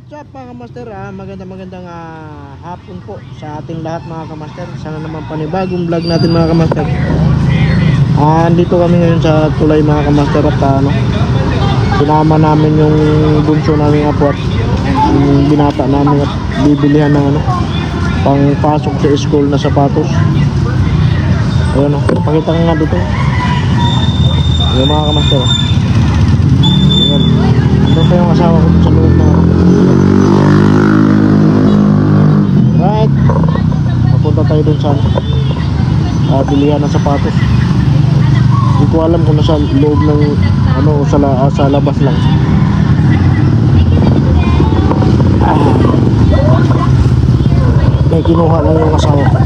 What's up mga kamaster ah, magandang magandang ah, hapon po sa ating lahat mga kamaster. Sana naman panibagong vlog natin mga kamaster. Ah, andito kami ngayon sa tulay mga kamaster at ah, ano, sinama namin yung bunso namin apo at yung binata namin at bibilihan ng ano, pang pasok sa school na sapatos. Ayan o, pakita ko nga dito. Yung mga kamaster. ah. Ayan. Andun pa yung asawa ko sa loob tayo dun sa uh, bilihan ng sapatos. Hindi ko alam kung nasa loob ng ano sa, ah, sa labas lang. Ah. May kinuha lang yung asawa ko.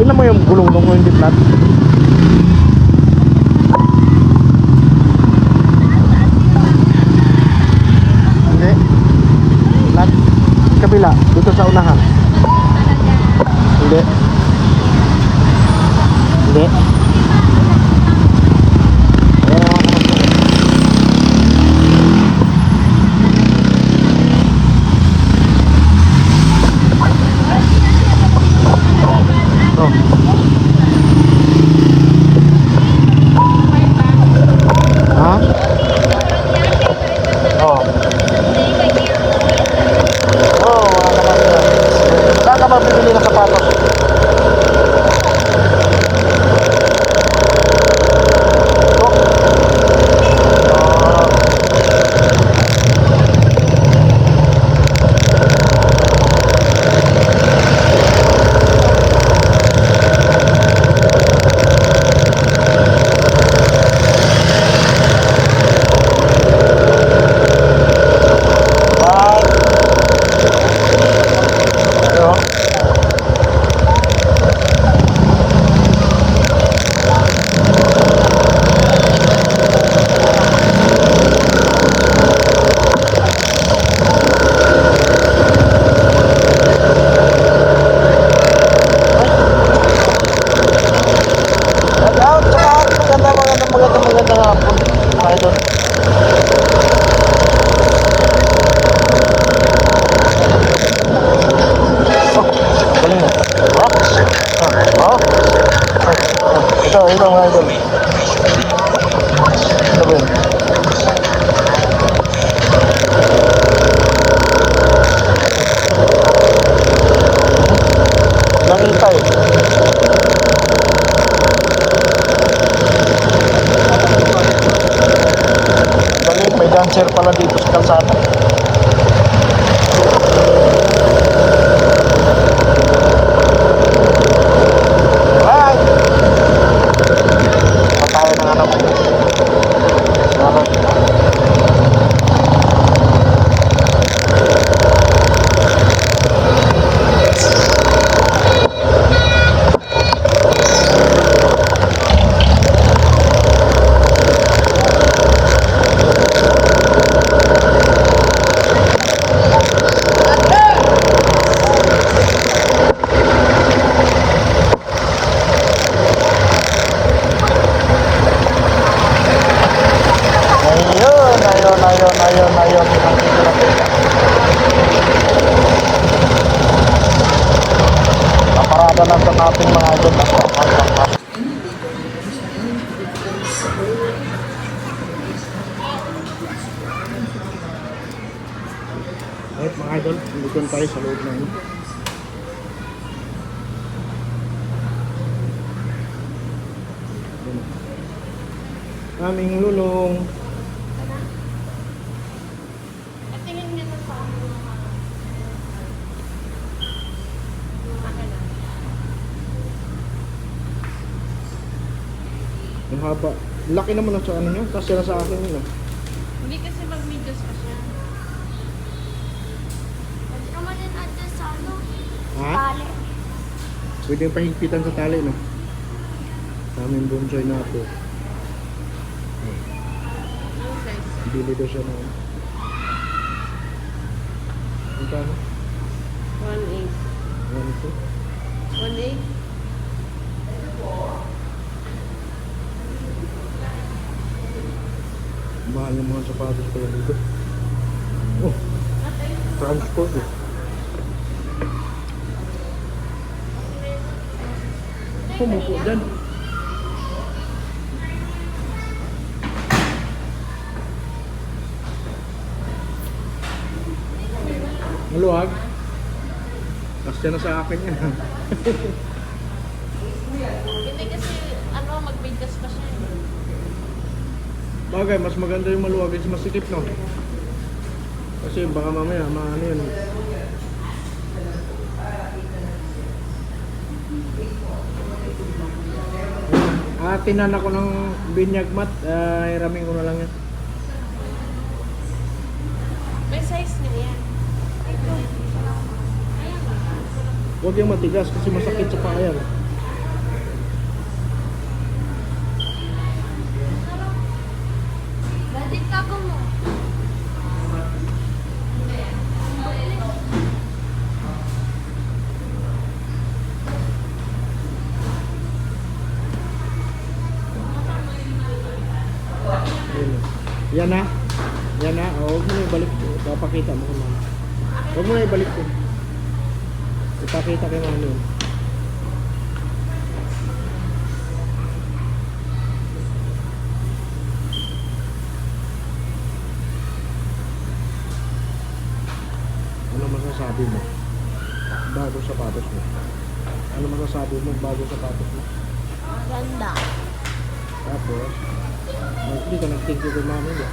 Tingnan mo yung gulong flat. Hindi. Flat. Kabila. Dito sa unahan. Hindi. Hindi. Ayan ang mga kamasya. Oh. Ha? Oh. Oo, oh, mga kapatid. Saan ka ba bibili ng sapatos? Ito? Ah. Bye. Ano? Shout out sa lahat. Maganda, maganda, maganda, maganda hapon. Mga idol. Oh, galing mo. Oh. Oh. Oh. Ito, ito mga idol. Ito ba yun? Nakita eh. Galing, may dancer pala dito sa kalsada. Right. Patay ng ano. Ano? Ayun, ayun, ayun, ayun, ayun. Naparada na ito natin mga idol. Right, mga idol, dito na tayo sa loob na yun. Aming lulong. Ang haba. Laki naman ang sa ano nyo. Kasi na sa akin yun. ah. Hindi kasi mag-medias pa siya. Pwede naman din adjust sa ano, Ha? tali. Pwede yung pahigpitan sa tali, no? Sa aming bonsai na ako. Bili daw siya ng... Ang kano? 1.8. Ano ito? 1.8? Mahal ng mga sapatos pala dito. Oh, Transport eh. Pumupo dyan. Maluwag. Kasya na sa akin yan. Hindi kasi, ano, mag-bigas pa siya. eh. Bagay, mas maganda yung maluwag is masikip, no? Kasi baka mamaya, maano yun. Ah, tinan ako ng binyag mat. Ah, hiramin ko na lang yan. May size niya yan. Huwag yung matigas kasi masakit sa paa yan. Daddy, kako mo. Yun. Yan na. Yan na. O, huwag mo na ibalik. Papakita mo kung ano. Huwag mo na ibalik ko. Ipakita kay mami. Ano masasabi mo? Bago sapatos mo. Ano masasabi mo bago sapatos mo? Ganda. Tapos, oh, hindi ka nag-thank you kay mami mo.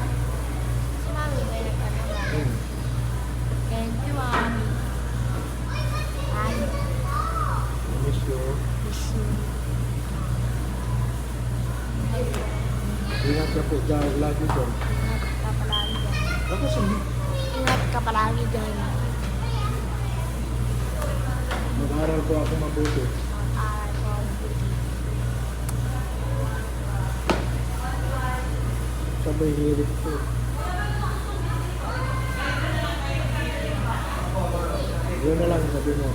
Si Mami, may nagkanaman. Hmm. Thank you, Mami. Mami, Miss you. miss you. Ingat ka po dyan, lagi dyan. Ingat ka palagi dyan. Ako sa Ingat ka palagi dyan. mag-aral po ako mabuti. Mag-aral ko ang buti. Sabay hirit ko. Yun na lang sabi mo.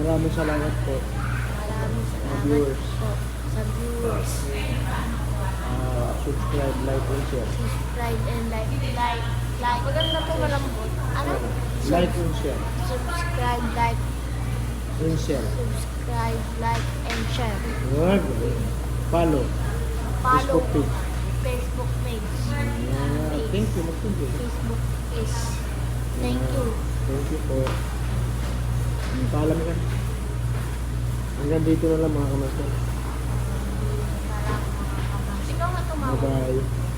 Maraming salamat po. Maraming salamat viewers. po sa viewers. Ah, subscribe, like, and share. Subscribe and like, like, like. Maganda po malambot. Ano? Like and share. Subscribe, like, And share. subscribe, like, and share. Wag. Follow. Follow Facebook page. Facebook page. Ah, thank you. Facebook is. Thank you. Thank you po. Paalam ka. Hanggang dito na lang mga kamaster. Ikaw nga tumawag. Bye-bye.